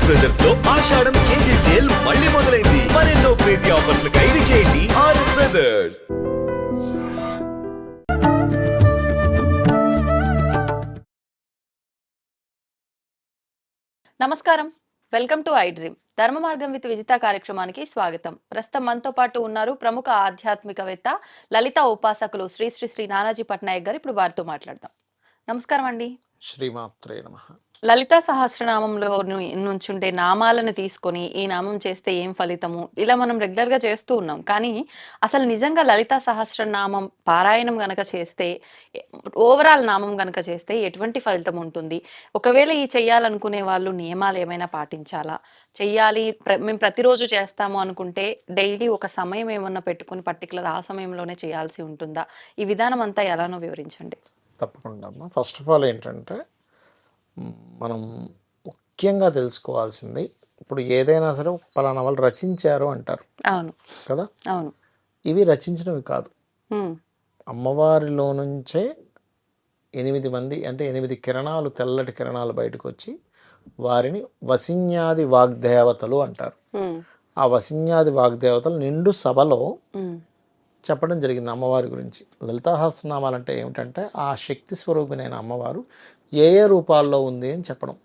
RS బ్రదర్స్లో ఆషాఢం KG sale మళ్ళీ మొదలైంది. మరెన్నో క్రేజీ ఆఫర్స్ ఖైదీ చేయండి ఆర్ఎస్ బ్రదర్స్ నమస్కారం. Welcome to I dream Dharma Margam with Vijitha కార్యక్రమానికి స్వాగతం. ప్రస్తుతం మనతో పాటు ఉన్నారు ప్రముఖ ఆధ్యాత్మికవేత్త లలిత ఉపాసకులు శ్రీ శ్రీ శ్రీ నానాజీ పట్నాయక్ గారు. ఇప్పుడు వారితో మాట్లాడదాం. నమస్కారం అండి. శ్రీమాత్రే నమ. లలిత సహస్రనామంలో నుంచుండే నామాలను తీసుకొని ఈ నామం చేస్తే ఏం ఫలితము? ఇలా మనం రెగ్యులర్గా చేస్తూ ఉన్నాం. కానీ అసలు నిజంగా లలిత సహస్రనామం పారాయణం గనక చేస్తే ఓవరాల్ నామం గనక చేస్తే ఎటువంటి ఫలితం ఉంటుంది? ఒకవేళ ఈ చెయ్యాలనుకునే వాళ్ళు నియమాలు ఏమైనా పాటించాలా? చెయ్యాలి ప్ర- మేము ప్రతిరోజు చేస్తాము అనుకుంటే డైలీ ఒక సమయం ఏమన్నా పెట్టుకుని పర్టికులర్ ఆ సమయంలోనే చేయాల్సి ఉంటుందా? ఈ విధానం అంతా ఎలానో వివరించండి. తప్పకుండా ఫస్ట్ ఆఫ్ ఆల్ ఏంటంటే మనం ముఖ్యంగా తెలుసుకోవాల్సింది ఇప్పుడు ఏదైనా సరే పలానా వాళ్ళు రచించారు అంటారు. అవును. కదా? అవును. ఇవి రచించినవి కాదు. అమ్మవారిలో నుంచే ఎనిమిది మంది అంటే ఎనిమిది కిరణాలు తెల్లటి కిరణాలు బయటకు వచ్చి వారిని వసిన్యాది వాగ్దేవతలు అంటారు. ఆ వసిన్యాది వాగ్దేవతలు నిండు సభలో చెప్పడం జరిగింది అమ్మవారి గురించి. లలితాహస్రనామాలు అంటే ఏమిటంటే ఆ శక్తి స్వరూపిణైన అమ్మవారు ఏ ఏ రూపాల్లో ఉంది అని చెప్పడం.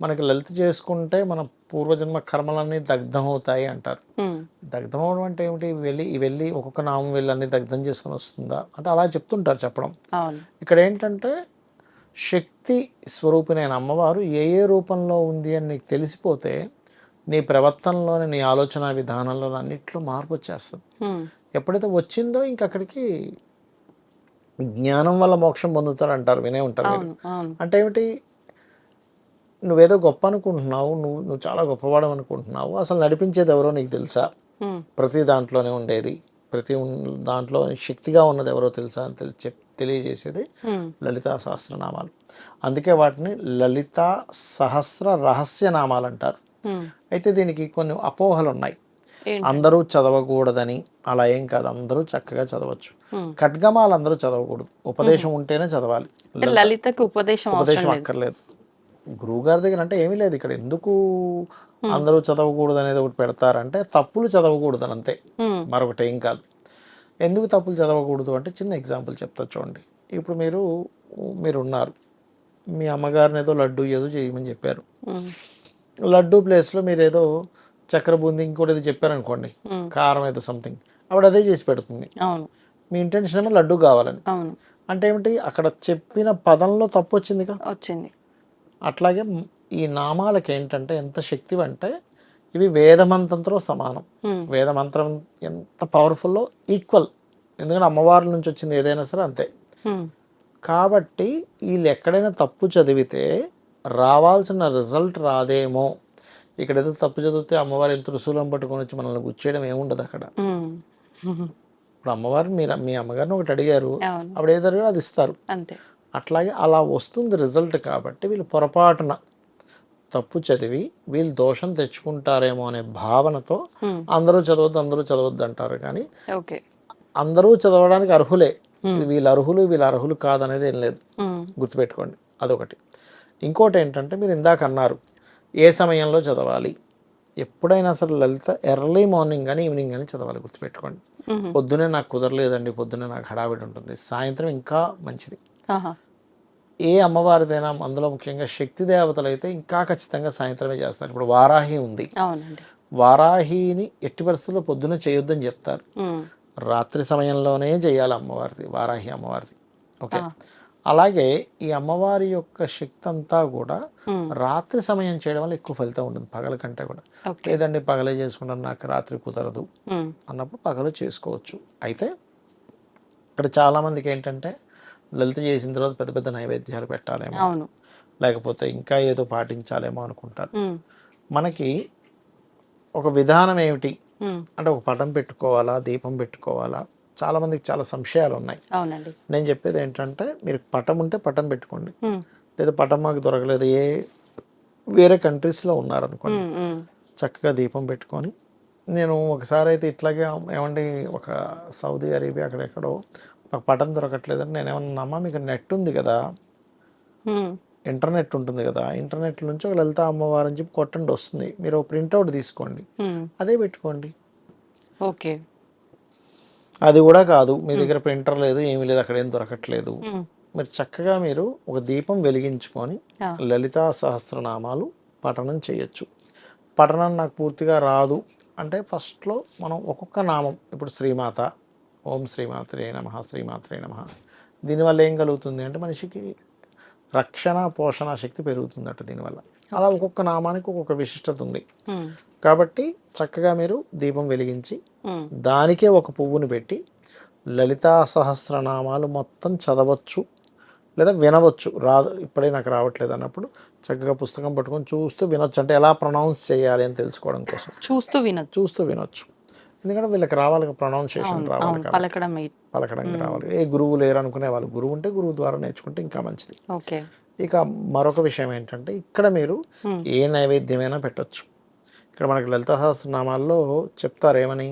మనకి లలిత చేసుకుంటే మన పూర్వజన్మ కర్మలన్నీ దగ్ధం అవుతాయి అంటారు. దగ్ధం అవడం అంటే ఏమిటి? వెళ్ళి వెళ్ళి ఒక్కొక్క నామం వెళ్ళి అన్ని దగ్ధం చేసుకొని వస్తుందా? అంటే అలా చెప్తుంటారు చెప్పడం. ఇక్కడ ఏంటంటే శక్తి స్వరూపిణైన అమ్మవారు ఏ ఏ రూపంలో ఉంది అని నీకు తెలిసిపోతే నీ ప్రవర్తనలోని నీ ఆలోచన విధానంలో అన్నిట్లో మార్పు వచ్చేస్తుంది. ఎప్పుడైతే వచ్చిందో ఇంక అక్కడికి జ్ఞానం వల్ల మోక్షం పొందుతారు అంటారు వినే ఉంటారు మీరు. అంటే ఏమిటి? నువ్వేదో గొప్ప అనుకుంటున్నావు నువ్వు నువ్వు చాలా గొప్పవాడు అనుకుంటున్నావు అసలు నడిపించేది ఎవరో నీకు తెలుసా? ప్రతి దాంట్లోనే ఉండేది ప్రతి దాంట్లో శక్తిగా ఉన్నది ఎవరో తెలుసా అని తెలి చెప్ తెలియజేసేది లలితా సహస్రనామాలు. అందుకే వాటిని లలిత సహస్ర రహస్య నామాలు అంటారు. అయితే దీనికి కొన్ని అపోహలు ఉన్నాయి? అందరూ చదవకూడదని అలా ఏం కాదు. అందరూ చక్కగా చదవచ్చు. ఖడ్గమాలు అందరూ చదవకూడదు. ఉపదేశం ఉంటేనే చదవాలి. లలితకి ఉపదేశం ఉపదేశం లేదు. అక్కర్లేదు. గురువు గారి దగ్గర అంటే ఏమీ లేదు ఇక్కడ. ఎందుకు అందరూ చదవకూడదు అనేది ఒకటి పెడతారంటే తప్పులు చదవకూడదు అని అంతే మరొకటి ఏం కాదు. ఎందుకు తప్పులు చదవకూడదు అంటే చిన్న ఎగ్జాంపుల్ చెప్తా చూడండి. ఇప్పుడు మీరు మీరు ఉన్నారు మీ అమ్మగారిని ఏదో లడ్డు ఏదో చేయమని చెప్పారు. లడ్డు ప్లేస్లో మీరు ఏదో చక్కెర బూంది ఇంకోటి ఏదో చెప్పారనుకోండి. కారం ఏదో సంథింగ్ ఆవిడ అదే చేసి పెడుతుంది. మీ ఇంటెన్షన్ ఏమో లడ్డు కావాలని. అంటే ఏమిటి? అక్కడ చెప్పిన పదంలో తప్పు వచ్చిందిగా? వచ్చింది. అట్లాగే ఈ నామాలకి ఏంటంటే ఎంత శక్తి అంటే ఇవి వేదమంత్రంతో సమానం. వేదమంత్రం ఎంత పవర్ఫుల్లో ఈక్వల్ ఎందుకంటే అమ్మవారి నుంచి వచ్చింది ఏదైనా సరే అంతే. కాబట్టి వీళ్ళు ఎక్కడైనా తప్పు చదివితే రావాల్సిన రిజల్ట్ రాదేమో. ఇక్కడ ఏదో తప్పు చదివితే అమ్మవారి ఎంత రుసులం పట్టుకొని వచ్చి మనల్ని గుచ్చేయడం ఏముండదు అక్కడ. ఇప్పుడు అమ్మవారిని మీరు మీ అమ్మగారిని ఒకటి అడిగారు. అప్పుడు ఏదో అది ఇస్తారు. అట్లాగే అలా వస్తుంది రిజల్ట్ కాబట్టి వీళ్ళు పొరపాటున తప్పు చదివి వీళ్ళు దోషం తెచ్చుకుంటారేమో అనే భావనతో అందరూ చదవద్దు అందరూ చదవద్దు అంటారు కానీ అందరూ చదవడానికి అర్హులే. వీళ్ళు అర్హులు వీళ్ళు అర్హులు కాదనేది ఏం లేదు. గుర్తుపెట్టుకోండి. అదొకటి. ఇంకోటి ఏంటంటే మీరు ఇందాక అన్నారు ఏ సమయంలో చదవాలి? ఎప్పుడైనా సరే లలిత ఎర్లీ మార్నింగ్ కానీ ఈవినింగ్ కానీ చదవాలి గుర్తుపెట్టుకోండి. పొద్దునే నాకు కుదరలేదండి పొద్దునే నాకు హడావిడి ఉంటుంది. సాయంత్రం ఇంకా మంచిది. ఏ అమ్మవారిదైనా అందులో ముఖ్యంగా శక్తి దేవతలు అయితే ఇంకా ఖచ్చితంగా సాయంత్రమే చేస్తారు. ఇప్పుడు వారాహి ఉంది. వారాహిని ఎట్టి పరిస్థితుల్లో పొద్దున చేయొద్దని చెప్తారు. రాత్రి సమయంలోనే చేయాలి అమ్మవారిది వారాహి అమ్మవారిది. ఓకే. అలాగే ఈ అమ్మవారి యొక్క శక్తి అంతా కూడా రాత్రి సమయం చేయడం వల్ల ఎక్కువ ఫలితం ఉంటుంది పగల కంటే కూడా. లేదండి పగలే చేసుకుంటాను నాకు రాత్రి కుదరదు అన్నప్పుడు పగలు చేసుకోవచ్చు. అయితే ఇక్కడ చాలామందికి ఏంటంటే లలిత చేసిన తర్వాత పెద్ద పెద్ద నైవేద్యాలు పెట్టాలేమో. లేకపోతే ఇంకా ఏదో పాటించాలేమో అనుకుంటారు. మనకి ఒక విధానం ఏమిటి? అంటే ఒక పటం పెట్టుకోవాలా దీపం పెట్టుకోవాలా? చాలామందికి చాలా సంశయాలు ఉన్నాయి అవునండి. నేను చెప్పేది ఏంటంటే మీరు పటం ఉంటే పటం పెట్టుకోండి. లేదా పటం మాకు దొరకలేదు ఏ వేరే కంట్రీస్లో ఉన్నారనుకోండి. చక్కగా దీపం పెట్టుకొని నేను ఒకసారి అయితే ఇట్లాగే ఏమండి ఒక సౌదీ అరేబియా అక్కడెక్కడో ఒక పటం దొరకట్లేదని నేను ఏమన్నా అమ్మా మీకు నెట్ ఉంది కదా. ఇంటర్నెట్ ఉంటుంది కదా. ఇంటర్నెట్ నుంచి ఒక లలిత అమ్మవారు అని చెప్పి కొట్టండి వస్తుంది. మీరు ప్రింట్అవుట్ తీసుకోండి. అదే పెట్టుకోండి. ఓకే. అది కూడా కాదు. మీ దగ్గర ప్రింటర్ లేదు ఏమీ లేదు అక్కడ ఏం దొరకట్లేదు. మీరు చక్కగా మీరు ఒక దీపం వెలిగించుకొని లలితా సహస్రనామాలు పఠనం చేయొచ్చు. పఠనం నాకు పూర్తిగా రాదు. అంటే ఫస్ట్లో మనం ఒక్కొక్క నామం ఇప్పుడు శ్రీమాత ఓం శ్రీమాత్రే నమ శ్రీమాత్రే నమ. దీనివల్ల ఏం కలుగుతుంది అంటే మనిషికి రక్షణ పోషణ శక్తి పెరుగుతుందట దీనివల్ల. అలా ఒక్కొక్క నామానికి ఒక్కొక్క విశిష్టత ఉంది. కాబట్టి చక్కగా మీరు దీపం వెలిగించి దానికే ఒక పువ్వుని పెట్టి లలితా సహస్రనామాలు మొత్తం చదవచ్చు లేదా వినవచ్చు. రాదు ఇప్పుడే నాకు రావట్లేదు అన్నప్పుడు చక్కగా పుస్తకం పట్టుకొని చూస్తూ వినొచ్చు. అంటే ఎలా ప్రొనౌన్స్ చేయాలి అని తెలుసుకోవడం కోసం. చూస్తూ వినొచ్చు. చూస్తూ వినొచ్చు. ఎందుకంటే వీళ్ళకి రావాలి ప్రొనౌన్సియేషన్ రావాలి పలకడం పలకడానికి రావాలి. ఏ గురువు లేరు అనుకునే వాళ్ళు గురువు ఉంటే గురువు ద్వారా నేర్చుకుంటే ఇంకా మంచిది. ఓకే. ఇక మరొక విషయం ఏంటంటే ఇక్కడ మీరు ఏ నైవేద్యమైనా పెట్టొచ్చు. ఇక్కడ మనకి లలిత సహస్రనామాల్లో చెప్తారు ఏమని?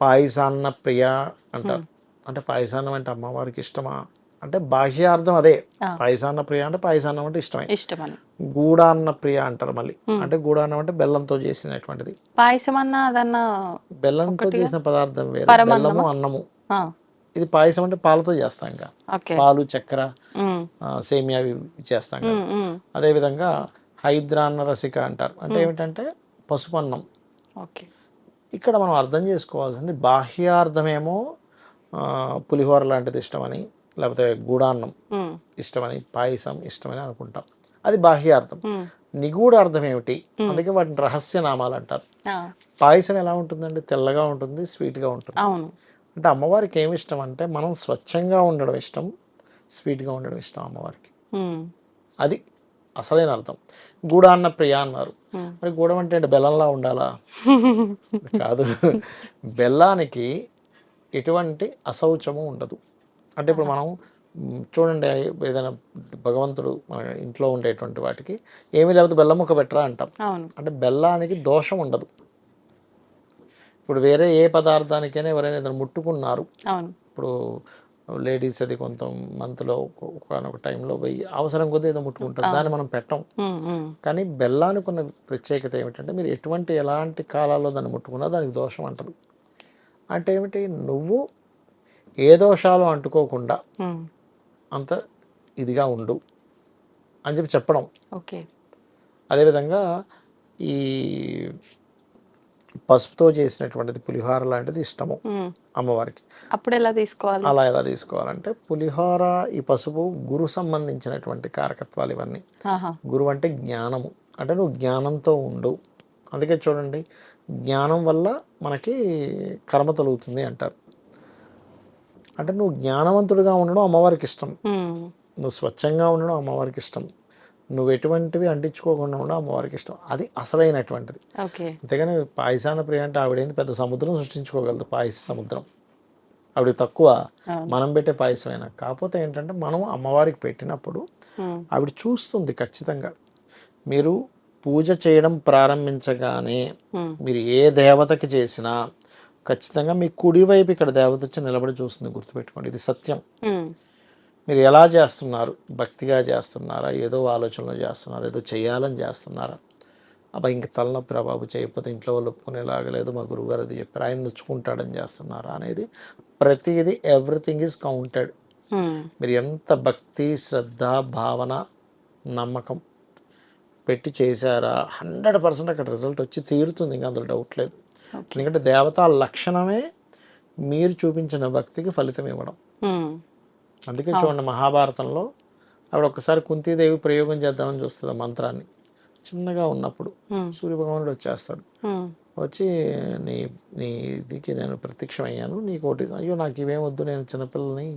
పాయసాన్న ప్రియ అంటారు. అంటే పాయసాన్నం అంటే అమ్మవారికి ఇష్టమా? అంటే బాహ్యార్థం అదే. పాయసాన్న ప్రియ అంటే పాయసాన్నం అంటే ఇష్టమే. ఇష్టమని. గూడాన్న ప్రియ అంటారు మళ్ళీ. అంటే గూడాన్నం అంటే బెల్లంతో చేసినటువంటిది. పాయసం అన్నా అదన్నా బెల్లంతో చేసిన పదార్థం వేరు? బెల్లము అన్నము. ఇది పాయసం అంటే పాలతో చేస్తాం ఇంకా. పాలు చక్కెర సేమియా చేస్తాం ఉమ్, అదేవిధంగా హైద్రాన్న రసిక అంటారు. అంటే ఏమిటంటే పసుపు అన్నం ఓకే. ఇక్కడ మనం అర్థం చేసుకోవాల్సింది బాహ్యార్థమేమో పులిహోర లాంటిది ఇష్టమని లేకపోతే గూడాన్నం ఇష్టమని పాయసం ఇష్టమని అనుకుంటాం. అది బాహ్యార్థం. నిగూఢ అర్థం ఏమిటి అందుకే వాటిని రహస్య నామాలు అంటారు. పాయసం ఎలా ఉంటుందండి? తెల్లగా ఉంటుంది స్వీట్గా ఉంటుంది. అంటే అమ్మవారికి ఏమి ఇష్టం అంటే మనం స్వచ్ఛంగా ఉండడం ఇష్టం స్వీట్గా ఉండడం ఇష్టం అమ్మవారికి. అది అసలైన అర్థం. గూడాన్న ప్రియ అన్నారు. మరి గూడం అంటే? బెల్లంలా ఉండాలా? కాదు. బెల్లానికి ఎటువంటి అశౌచము ఉండదు. అంటే ఇప్పుడు మనం చూడండి ఏదైనా భగవంతుడు మన ఇంట్లో ఉండేటువంటి వాటికి ఏమీ లేకపోతే బెల్లం ముక్క పెట్టరా అంటాం. అంటే బెల్లానికి దోషం ఉండదు. ఇప్పుడు వేరే ఏ పదార్థానికైనా ఎవరైనా ఏదైనా ముట్టుకున్నారు. ఇప్పుడు లేడీస్ అది కొంత మంత్లో ఒకనొక టైంలో పోయి అవసరం కొద్దీ ఏదో ముట్టుకుంటారు. దాన్ని మనం పెట్టం. కానీ బెల్లానికి ఉన్న ప్రత్యేకత ఏమిటంటే మీరు ఎటువంటి ఎలాంటి కాలాల్లో దాన్ని ముట్టుకున్నా దానికి దోషం అంటదు అంటే ఏమిటి? నువ్వు ఏ దోషాలు అంటుకోకుండా అంత ఇదిగా ఉండు అని చెప్పి చెప్పడం. ఓకే. అదేవిధంగా ఈ పసుపుతో చేసినటువంటిది పులిహోర లాంటిది ఇష్టము అమ్మవారికి. అప్పుడు ఎలా తీసుకోవాలి? అలా ఎలా తీసుకోవాలంటే పులిహోర ఈ పసుపు గురు సంబంధించినటువంటి కారకత్వాలు ఇవన్నీ. గురువు అంటే జ్ఞానము. అంటే నువ్వు జ్ఞానంతో ఉండు. అందుకే చూడండి జ్ఞానం వల్ల మనకి కర్మ తొలుగుతుంది అంటారు. అంటే నువ్వు జ్ఞానవంతుడిగా ఉండడం అమ్మవారికి ఇష్టం. నువ్వు స్వచ్ఛంగా ఉండడం అమ్మవారికి ఇష్టం. నువ్వు ఎటువంటివి అంటించుకోకుండా ఉండడం అమ్మవారికి ఇష్టం. అది అసలైనటువంటిది. అంతేగాని పాయసాన ప్రియ అంటే ఆవిడేంది? పెద్ద సముద్రం సృష్టించుకోగలదు పాయస సముద్రం. ఆవిడ తక్కువ. మనం పెట్టే పాయసమైనా. కాకపోతే ఏంటంటే మనం అమ్మవారికి పెట్టినప్పుడు ఆవిడ చూస్తుంది ఖచ్చితంగా. మీరు పూజ చేయడం ప్రారంభించగానే మీరు ఏ దేవతకి చేసినా ఖచ్చితంగా మీ కుడివైపు ఇక్కడ దేవత వచ్చి నిలబడి చూస్తుంది గుర్తుపెట్టుకోండి. ఇది సత్యం. మీరు ఎలా చేస్తున్నారు? భక్తిగా చేస్తున్నారా? ఏదో ఆలోచనలో చేస్తున్నారా? ఏదో చేయాలని చేస్తున్నారా? అబ్బా ఇంక తలనొప్పి రా బాబు చేయకపోతే ఇంట్లో వాళ్ళు ఒప్పుకునేలాగా లేదు మా గురువుగారు అది చెప్పారు ఆయన నొచ్చుకుంటాడని చేస్తున్నారా అనేది ప్రతిదీ ఎవ్రీథింగ్ ఈజ్ కౌంటెడ్. మీరు ఎంత భక్తి శ్రద్ధ భావన నమ్మకం పెట్టి చేశారా హండ్రెడ్ పర్సెంట్ అక్కడ రిజల్ట్ వచ్చి తీరుతుంది ఇంకా అందులో డౌట్ లేదు. ఎందుకంటే దేవతా లక్షణమే మీరు చూపించిన భక్తికి ఫలితం ఇవ్వడం. అందుకే చూడండి మహాభారతంలో ఆవిడ ఒక్కసారి కుంతీదేవి ప్రయోగం చేద్దామని చూస్తుంది ఆ మంత్రాన్ని. చిన్నగా ఉన్నప్పుడు సూర్యభగవానుడు వచ్చేస్తాడు. వచ్చి నీ నీ ఇదికి నేను ప్రత్యక్షమయ్యాను నీకు ఒకటి అయ్యో నాకు ఇవేం వద్దు నేను చిన్నపిల్లని.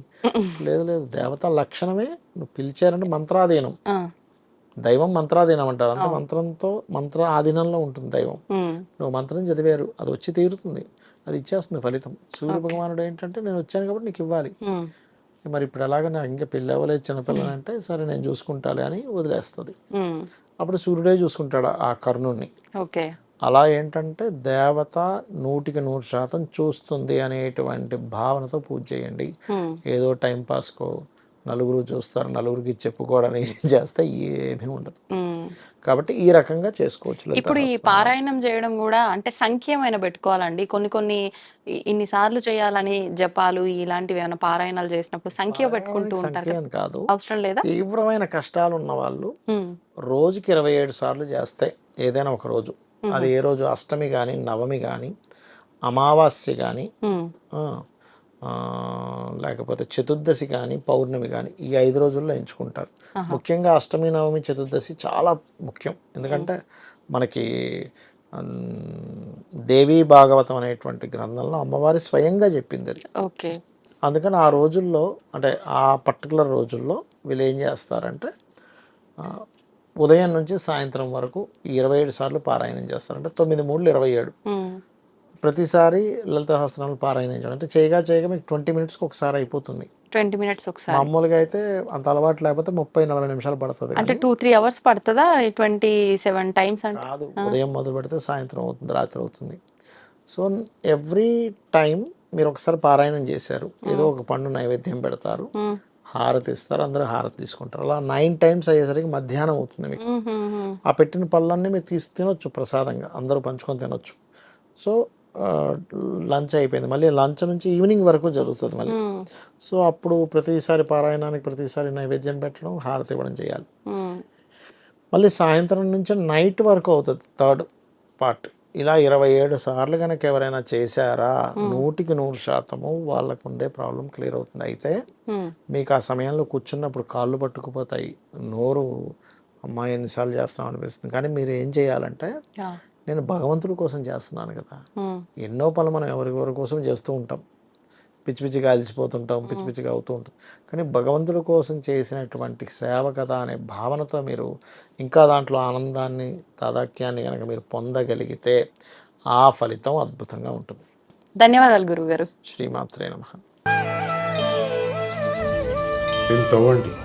లేదు లేదు దేవత లక్షణమే నువ్వు పిలిచారంటే మంత్రాధీనం. దైవం మంత్రాధీనం అంటారు. అంటే మంత్రంతో మంత్ర ఆధీనంలో ఉంటుంది దైవం. నువ్వు మంత్రం చదివారు అది వచ్చి తీరుతుంది అది ఇచ్చేస్తుంది ఫలితం. సూర్య భగవానుడు ఏంటంటే నేను వచ్చాను కాబట్టి నీకు ఇవ్వాలి. మరి ఇప్పుడు ఎలాగ నాకు ఇంకా పెళ్ళి అవ్వలేదు చిన్నపిల్లని అంటే సరే నేను చూసుకుంటాలే అని వదిలేస్తుంది. అప్పుడు సూర్యుడే చూసుకుంటాడు ఆ కర్ణుణ్ణి. ఓకే. అలా ఏంటంటే దేవత నూటికి నూరు శాతం చూస్తుంది అనేటువంటి భావనతో పూజ చేయండి. ఏదో టైం పాస్కో నలుగురు చూస్తారు నలుగురికి చెప్పుకోవడం ఇది చేస్తే ఏమీ ఉండదు. కాబట్టి ఈ రకంగా చేసుకోవచ్చు ఇప్పుడు ఈ. పారాయణం చేయడం కూడా అంటే సంఖ్యమైన పెట్టుకోవాలండి కొన్ని కొన్ని ఇన్నిసార్లు చేయాలని జపాలు ఇలాంటివి ఏమైనా పారాయణాలు చేసినప్పుడు సంఖ్య పెట్టుకుంటూ ఉంటారు కదా. అవసరం లేదా తీవ్రమైన కష్టాలు ఉన్న వాళ్ళు. రోజుకి ఇరవై ఏడు సార్లు చేస్తే ఏదైనా ఒక రోజు అది ఏ రోజు అష్టమి కానీ నవమి కానీ అమావాస్య కానీ. లేకపోతే చతుర్దశి కానీ పౌర్ణమి కానీ ఈ ఐదు రోజుల్లో ఎంచుకుంటారు. ముఖ్యంగా అష్టమి నవమి చతుర్దశి చాలా ముఖ్యం. ఎందుకంటే మనకి దేవీ భాగవతం అనేటువంటి గ్రంథంలో అమ్మవారి స్వయంగా చెప్పింది అది. ఓకే. అందుకని ఆ రోజుల్లో అంటే ఆ పర్టికులర్ రోజుల్లో వీళ్ళు ఏం చేస్తారంటే ఉదయం నుంచి సాయంత్రం వరకు ఇరవై ఏడు సార్లు పారాయణం చేస్తారు అంటే తొమ్మిది మూడులు ఇరవై ఏడు. ప్రతిసారి లలిత సహస్రనామాలు పారాయణం చేయడం. అంటే చేయగా చేయగా మీకు ట్వంటీ మినిట్స్కి ఒకసారి అయిపోతుంది. ట్వంటీ మినిట్స్ ఒకసారి. మామూలుగా అయితే అంత అలవాటు లేకపోతే ముప్పై నలభై నిమిషాలు పడుతుంది అంటే టూ త్రీ అవర్స్ పడుతుందా? ట్వంటీ సెవెన్ టైమ్స్ అంటే? కాదు ఉదయం మొదలు పెడితే సాయంత్రం అవుతుంది రాత్రి అవుతుంది. సో ఎవ్రీ టైం మీరు ఒకసారి పారాయణం చేశారు. ఏదో ఒక పండు నైవేద్యం పెడతారు. హారతి ఇస్తారు అందరూ హారతి తీసుకుంటారు. అలా నైన్ టైమ్స్ అయ్యేసరికి మధ్యాహ్నం అవుతుంది మీకు. ఆ పెట్టిన పళ్ళన్నీ మీరు తీసి తినొచ్చు ప్రసాదంగా. అందరూ పంచుకొని తినొచ్చు. సో లంచ్ అయిపోయింది మళ్ళీ లంచ్ నుంచి ఈవినింగ్ వరకు జరుగుతుంది మళ్ళీ. సో అప్పుడు ప్రతిసారి పారాయణానికి ప్రతిసారి నైవేద్యం పెట్టడం హారతి ఇవ్వడం చేయాలి. మళ్ళీ సాయంత్రం నుంచి నైట్ వరకు అవుతుంది థర్డ్ పార్ట్ ఇలా ఇరవై ఏడు సార్లు కనుక ఎవరైనా చేశారా నూటికి నూరు శాతము వాళ్ళకు ఉండే ప్రాబ్లం క్లియర్ అవుతుంది అయితే. మీకు ఆ సమయంలో కూర్చున్నప్పుడు కాళ్ళు పట్టుకుపోతాయి నోరు అమ్మాయి ఎన్నిసార్లు చేస్తాం అనిపిస్తుంది కానీ మీరు ఏం చేయాలంటే. నేను భగవంతుడి కోసం చేస్తున్నాను కదా. ఎన్నో పనులు మనం ఎవరికొరి కోసం చేస్తూ ఉంటాం. పిచ్చి పిచ్చిగా అలసిపోతుంటాం పిచ్చి పిచ్చిగా అవుతూ ఉంటాం. కానీ భగవంతుడి కోసం చేసినటువంటి సేవ కదా అనే భావనతో మీరు ఇంకా దాంట్లో ఆనందాన్ని తాదాక్యాన్ని కనుక మీరు పొందగలిగితే ఆ ఫలితం అద్భుతంగా ఉంటుంది. ధన్యవాదాలు గురువు గారు శ్రీమాత్రే నమ. తవ్వండి.